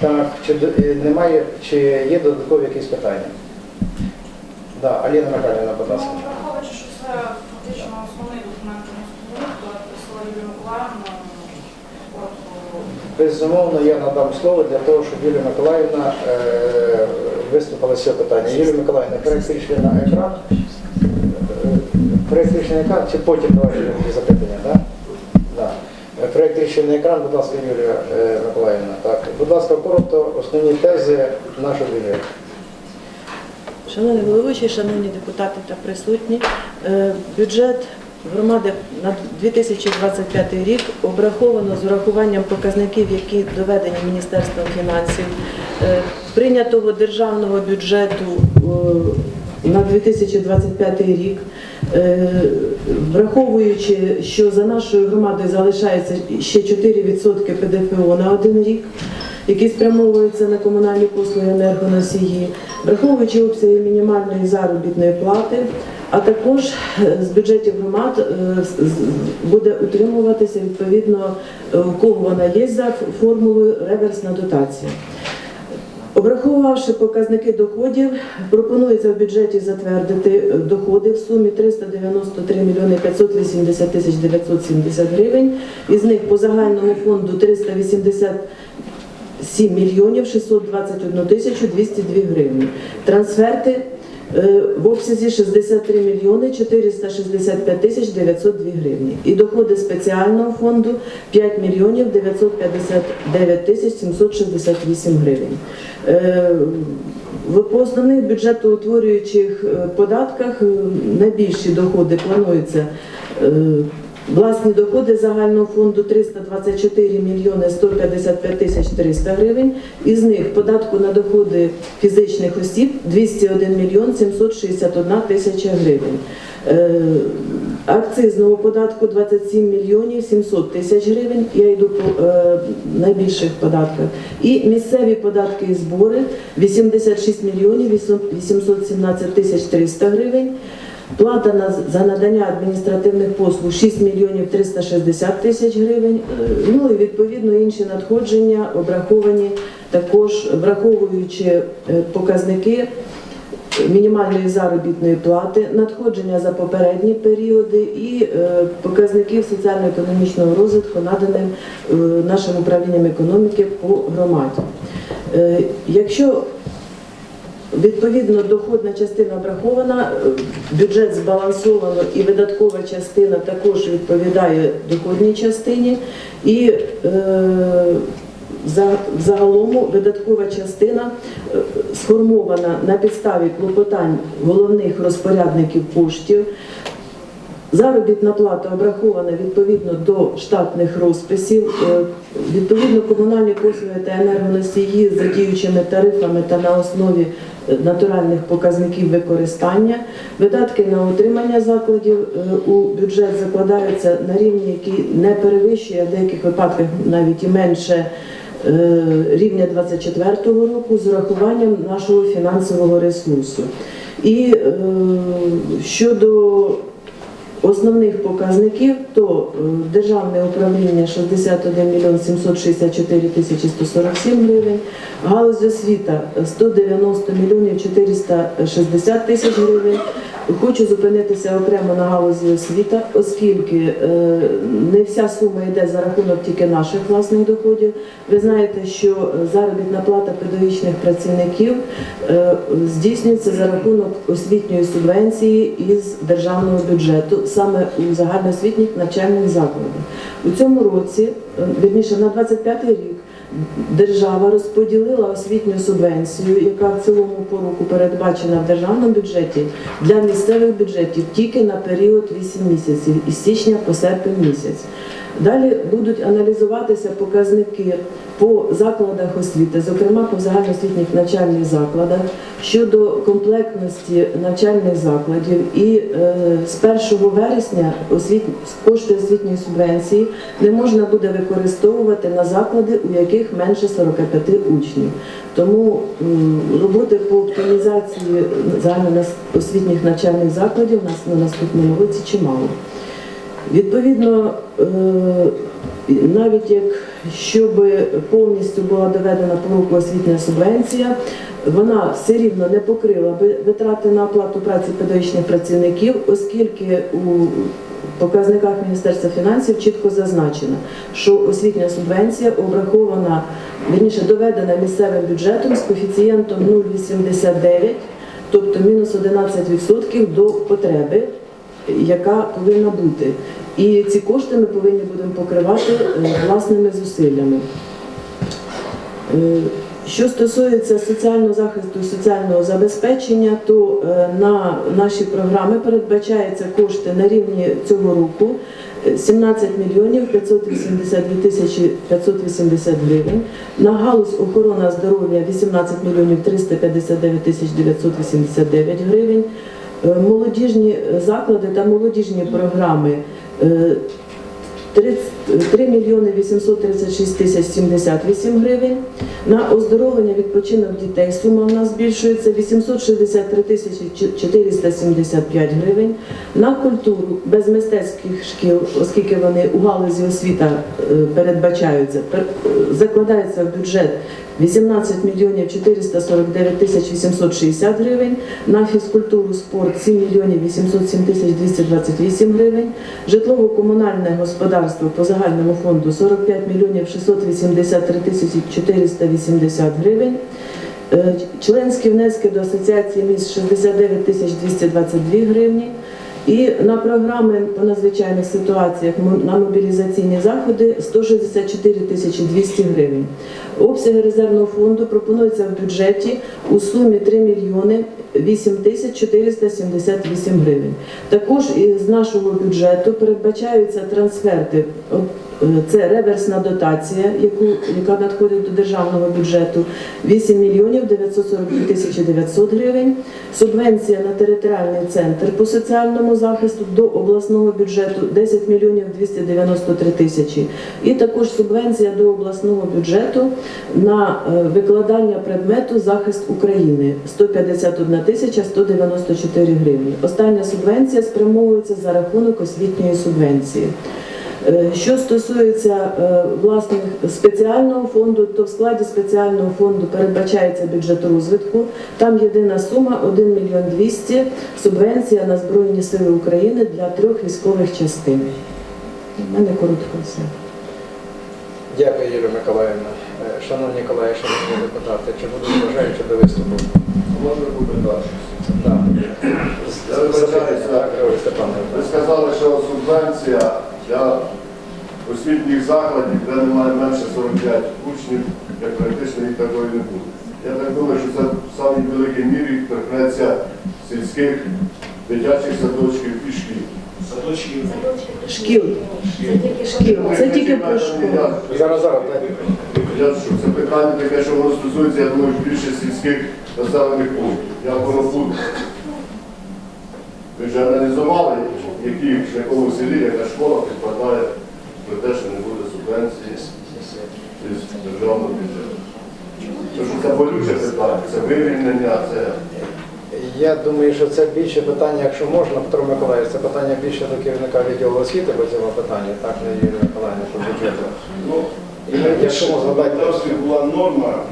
Так, чи е, немає, чи є додаткові якісь питання? Да, Аліна Михайлівна, будь ласка. Ну, Враховуючи, що це фактично основний документ інституту, то Юлія Миколаївна, Безумовно, я надам слово для того, щоб Юлія Миколаївна е, виступила з цього питання. Юлія Миколаївна, проект рішення на екран. Е, Проект рішення екран, чи потім давайте запитання, так? Да? Е, Проект рішення на екран, будь ласка, Юлія Миколаївна. Так. Будь ласка, коротко, основні тези нашого бюджету. Шановний головуючий, шановні депутати та присутні, е, бюджет громади на 2025 рік обраховано з урахуванням показників, які доведені Міністерством фінансів, е, прийнятого державного бюджету е, на 2025 рік, враховуючи, що за нашою громадою залишається ще 4% ПДФО на один рік які спрямовуються на комунальні послуги енергоносії, враховуючи обсяги мінімальної заробітної плати, а також е, з бюджетів громад е, буде утримуватися відповідно, е, у кого вона є за формулою реверсна дотація. Обраховувавши показники доходів, пропонується в бюджеті затвердити доходи в сумі 393 мільйони 580 тисяч 970 гривень. Із них по загальному фонду 380 7 мільйонів 621 тисячу 202 гривні. Трансферти е, в обсязі 63 мільйони 465 тисяч 902 гривні. І доходи спеціального фонду 5 мільйонів 959 тисяч 768 гривень. Е, в- основних бюджетоутворюючих е, податках найбільші доходи плануються Власні доходи загального фонду 324 мільйони 155 тисяч 300 гривень. Із них податку на доходи фізичних осіб 201 мільйон 761 тисяча гривень. Е, Акцизного податку 27 мільйонів 700 тисяч гривень. Я йду по е, найбільших податках. І місцеві податки і збори 86 мільйонів 817 тисяч 300 гривень. Плата за надання адміністративних послуг 6 мільйонів 360 тисяч гривень. Е, Ну і відповідно інші надходження обраховані також враховуючи е, показники мінімальної заробітної плати, надходження за попередні періоди і е, показників соціально-економічного розвитку, наданим нашим управлінням економіки по громаді. Якщо Відповідно, доходна частина врахована, е, бюджет збалансовано і видаткова частина також відповідає доходній частині. І е, загалом видаткова частина е, сформована на підставі клопотань головних розпорядників коштів. Заробітна плата обрахована відповідно до штатних розписів, е, відповідно комунальні послуги та енергоносії з задіючими тарифами та на основі натуральних показників використання. Видатки на утримання закладів е, у бюджет закладаються на рівні, який не перевищує, в деяких випадках навіть і менше е, рівня 2024 року з урахуванням нашого фінансового ресурсу. І е, щодо Основних показників то е, державне управління 61 мільйон 764 тисячі 147 гривень, галузь освіта 190 мільйонів 460 тисяч гривень. Хочу зупинитися окремо на галузі освіта, оскільки е, не вся сума йде за рахунок тільки наших власних доходів. Ви знаєте, що е, заробітна плата педагогічних працівників здійснюється за рахунок освітньої субвенції із державного бюджету, саме у загальноосвітніх навчальних закладах. У цьому році, верніше вірніше на 25 рік, держава розподілила освітню субвенцію, яка в цілому по року передбачена в державному бюджеті для місцевих бюджетів тільки на період 8 місяців із січня по серпень місяць. Далі будуть аналізуватися показники по закладах освіти, зокрема по загальноосвітніх навчальних закладах, щодо комплектності навчальних закладів. І е, з 1 вересня кошти освітньої субвенції не можна буде використовувати на заклади, у яких менше 45 учнів. Тому роботи по оптимізації загальноосвітніх навчальних закладів у нас на наступному році чимало. Відповідно, е, Навіть як щоб повністю була доведена по освітня субвенція, вона все рівно не покрила витрати на оплату праці педагогічних працівників, оскільки у показниках Міністерства фінансів чітко зазначено, що освітня субвенція обрахована, вірніше доведена місцевим бюджетом з коефіцієнтом 0,89, тобто мінус 11% до потреби, яка повинна бути. І ці кошти ми повинні будемо покривати е, власними зусиллями. Е, Що стосується соціального захисту і соціального забезпечення, то е, на наші програми передбачаються кошти на рівні цього року е, 17 мільйонів 582 тисячі 580 гривень. На галузь охорона здоров'я 18 мільйонів 359 тисяч 989 гривень. Е, Молодіжні заклади та молодіжні програми. Е, 3 мільйони 836 тисяч 78 гривень. На оздоровлення відпочинок дітей сума у нас збільшується 863 тисячі 475 гривень. На культуру без мистецьких шкіл, оскільки вони у галузі освіта е, передбачаються, закладається в бюджет 18 мільйонів 449 тисяч 860 гривень, на фізкультуру спорт 7 мільйонів 807 тисяч 228 гривень, житлово-комунальне господарство по загальному фонду 45 мільйонів 683 тисячі 480 гривень, Е, членські внески до асоціації міст 69 тисяч 222 гривні, і на програми по надзвичайних ситуаціях на мобілізаційні заходи 164 тисячі 200 гривень. Обсяги резервного фонду пропонуються в бюджеті у сумі 3 мільйони 8 тисяч 478 гривень. Також із нашого бюджету передбачаються трансферти. Е, Це реверсна дотація, яку, яка надходить до державного бюджету 8 мільйонів 942 тисячі 900 гривень. Субвенція на територіальний центр по соціальному захисту до обласного бюджету 10 мільйонів 293 тисячі. І також субвенція до обласного бюджету на е, викладання предмету захист України 151 тисяча 194 гривні. Остання субвенція спрямовується за рахунок освітньої субвенції. Е, Що стосується е, власне спеціального фонду, то в складі спеціального фонду передбачається бюджет розвитку. Там єдина сума 1 мільйон 200 субвенція на Збройні Сили України для трьох військових частин. У мене коротко все. Дякую, Юлія Миколаївна. Е, Шановні колеги, шановні депутати, чи будуть бажаючи до виступу? Можна буде далі. Так. Ви сказали, що субвенція для освітніх закладів, де немає менше 45 учнів, як практично їх такої не буде. Я так думаю, що це в самій великій мірі торкнеться сільських дитячих садочків і шкіл. Садочки Шкіл. Шкіл. Це тільки про школу. Зараз, зараз. Я що це питання таке, що воно стосується, я думаю, більше сільських населених пунктів. Як воно буде? Ви вже аналізували, які в якому селі, яка школа підпадає про те, що не буде субвенції з державного бюджету. Тому це болюче питання, це вирівняння, це Я думаю, що це більше питання, якщо можна, Петро Миколаївич, це питання більше до керівника відділу освіти по цьому питанню, так, не Юрія Миколаївна, по бюджету. Ну, І якщо можна в дати. була норма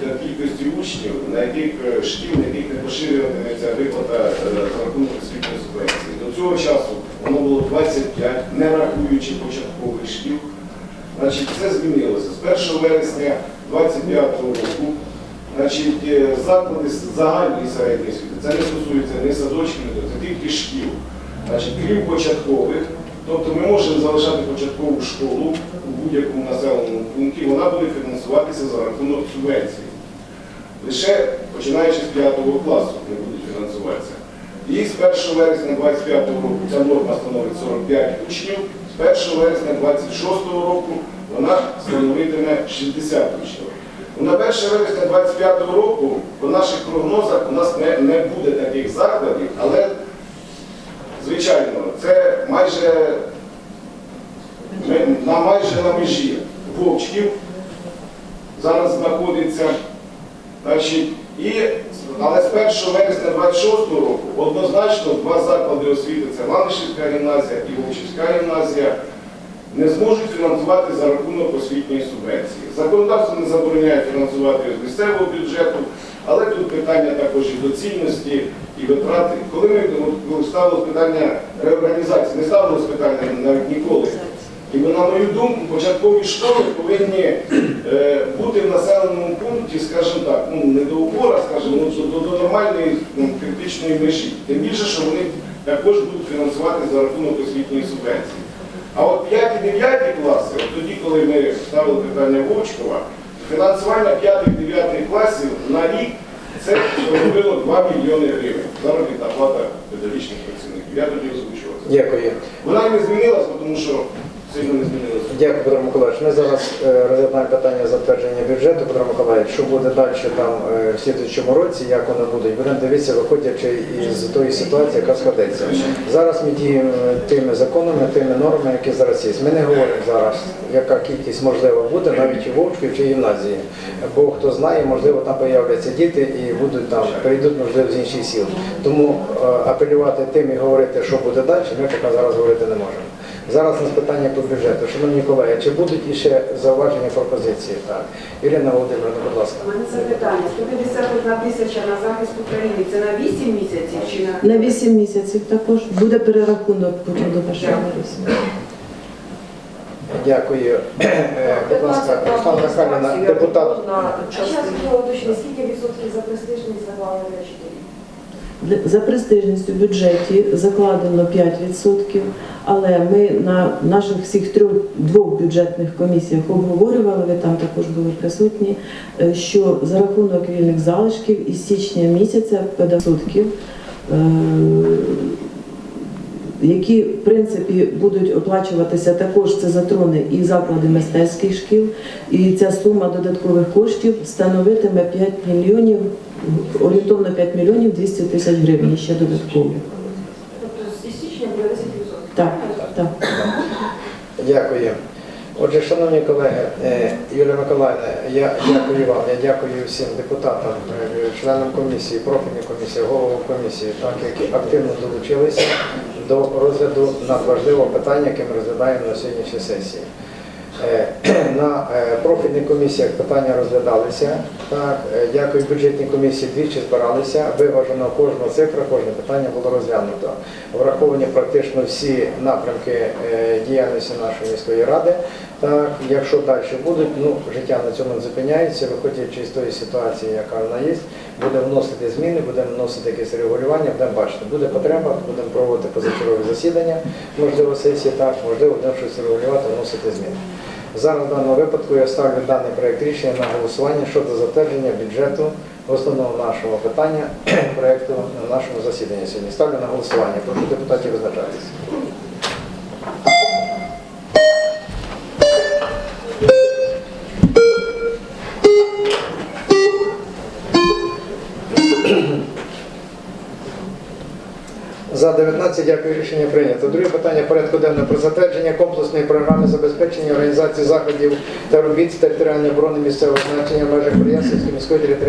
для кількості учнів, на яких е, шкіл, на яких не поширюватиметься виплата е, за рахунок освітньої субвенції. До цього часу воно було 25, не рахуючи початкових шкіл. Значить, це змінилося. З 1 вересня 25 року значить, е, заклади загальної середньої освіти, це не стосується ні садочків, це тільки шкіл. Значить, крім початкових, тобто ми можемо залишати початкову школу у будь-якому населеному пункті, вона буде фінансуватися за рахунок субвенції. Лише починаючи з 5 класу не будуть фінансуватися. І з 1 вересня 25 року ця норма становить 45 учнів, з 1 вересня 26 року вона становитиме 60 учнів. На 1 вересня 25 року по наших прогнозах у нас не, не буде таких закладів, але звичайно, це майже ми- на майже на межі Вовчків зараз знаходиться. Значить, і, але з 1 вересня 26 року однозначно два заклади освіти це Ланишівська гімназія і Вовчівська гімназія не зможуть фінансувати за рахунок освітньої субвенції. Законодавство не забороняє фінансувати з місцевого бюджету, але тут питання також і доцільності, і витрати. Коли ми коли ставилось питання реорганізації, не ставилось питання навіть ніколи. І на мою думку, початкові школи повинні е, бути в населеному пункті, скажімо так, ну не до упора, скажімо, ну, до, до, нормальної ну, критичної межі. Тим більше, що вони також будуть фінансувати за рахунок освітньої субвенції. А от 5 і 9 класи, от тоді, коли ми ставили питання Вовчкова, фінансування 5-9 класів на рік це становило 2 мільйони гривень. Заробітна плата педагогічних працівників. Я тоді озвучував це. Дякую. Вона не змінилася, тому що Дякую, Петро Миколаївич. Ми зараз е, розглядаємо питання затвердження бюджету, Петро Миколаївич. Що буде далі там е, в слідчому році, як воно буде, будемо дивитися, виходячи із тої ситуації, яка складеться. Зараз ми діємо тими законами, тими нормами, які зараз є. Ми не говоримо зараз, яка кількість можливо буде, навіть і Вовчків чи гімназії. Бо хто знає, можливо, там появляться діти і будуть там, перейдуть, можливо, з інших сіл. Тому е, апелювати тим і говорити, що буде далі, ми поки зараз говорити не можемо. Зараз у нас питання по бюджету. Шановні колеги, чи будуть іще зауваження пропозиції? Так. Ірина Володимирівна, будь ласка. У мене запитання. 151 тисяча на захист України. Це на 8 місяців чи на На 8 місяців також буде перерахунок потім до 1 вересня. Дякую. Е, Будь ласка, Руслана Михайлівна, депутат. А зараз хотіла уточнити, скільки відсотків за престижність вчителів? Для- За престижністю в бюджеті закладено 5%, але ми на наших всіх трьох двох бюджетних комісіях обговорювали, ви там також були присутні, е, що за рахунок вільних залишків із січня місяця педагогів, е, які в принципі будуть оплачуватися також це затрони і заклади мистецьких шкіл, і ця сума додаткових коштів становитиме 5 мільйонів, орієнтовно 5 мільйонів 200 тисяч гривень ще додатково. Тобто з січня буде 10%? Так, так. Дякую. Отже, шановні колеги, е, Юлія Миколаївна, я дякую вам, я дякую всім депутатам, е, членам комісії, профільній комісії, головам комісії, так, які активно долучилися до розгляду надважливого питання, яке ми розглядаємо на сьогоднішній сесії. Е, На е, профільних комісіях питання розглядалися. Так, е, дякую бюджетній комісії, двічі збиралися. Виважено кожна цифра, кожне питання було розглянуто. Враховані практично всі напрямки діяльності нашої міської ради. Так, якщо далі будуть, ну життя на цьому не зупиняється, виходячи з тої ситуації, яка вона є, будемо вносити зміни, будемо вносити якесь регулювання, будемо бачити, буде потреба, будемо проводити позачергові засідання, можливо, сесії так, можливо, будемо щось регулювати, вносити зміни. Зараз в даному випадку я ставлю даний проєкт рішення на голосування щодо затвердження бюджету основного нашого питання проєкту на нашому засіданні сьогодні. Ставлю на голосування. Прошу депутатів визначатися. 19 дякую, рішення прийнято. Друге питання порядку денного про затвердження комплексної програми забезпечення організації заходів та робіт з територіальної оборони місцевого значення в межах Бур'янської міської територіальної